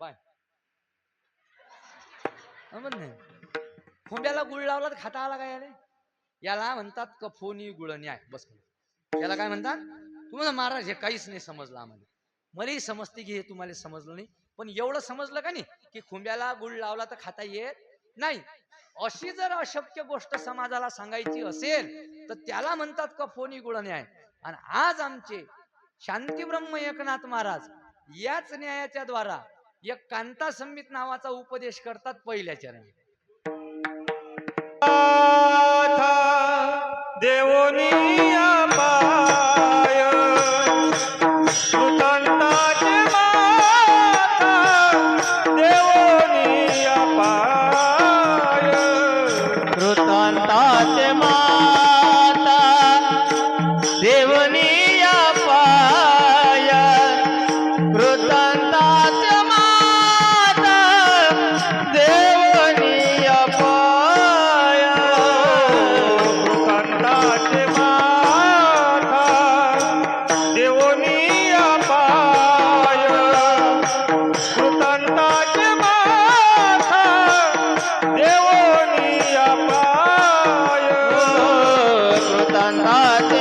पाय समज नाही? खोंब्याला गुळ लावला तर खाता आला काय याने याला म्हणतात कफोनी गुळ न्याय. बस याला काय म्हणतात? तुम्हाला महाराज हे काहीच नाही समजलं आम्हाला. मलाही समजते की हे तुम्हाला समजलं नाही. पण एवढं समजलं का नाही की खुंब्याला गुळ लावला तर खाता येत नाही? अशी जर अशक्य गोष्ट समाजाला सांगायची असेल तर त्याला म्हणतात का फोनी गुळ न्याय. आणि आज आमचे शांतीब्रह्म एकनाथ महाराज याच न्यायाच्या द्वारा एक कांता संमित नावाचा उपदेश करतात पहिल्या चरणी. देवोनी कृतांताचे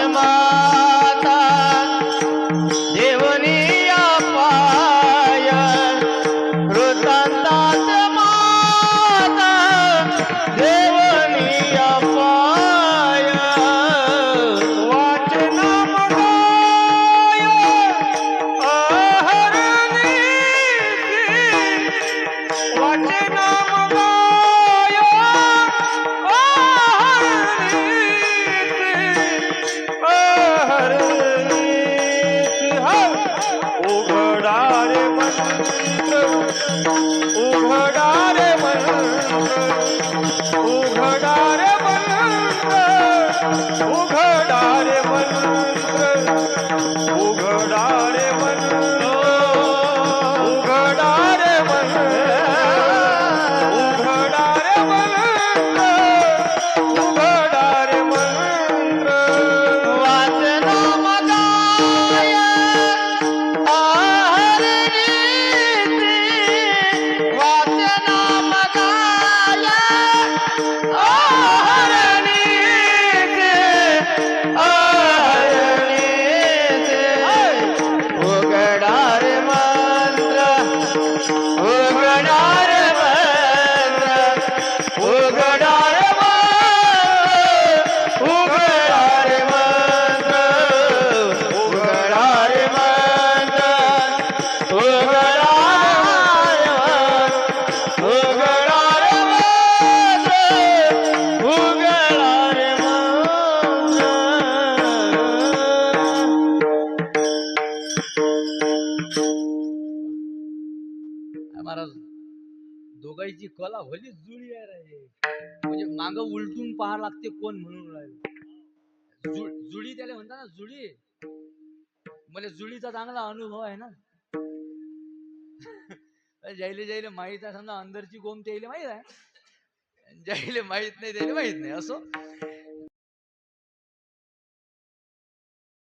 उघडारे बंद उघडारे बंद महाराज दोघांची कला भली जुळी आहे रे. म्हणजे माग उलटून पाहा लागते कोण म्हणून राहिलं. जुळी त्याला म्हणता ना जुळी. मला जुळीचा चांगला अनुभव आहे ना. जायले जायले माहीत आहे समजा अंदरची गोम त्याला माहीत आहे? जायले माहीत नाही त्याला माहीत नाही असो?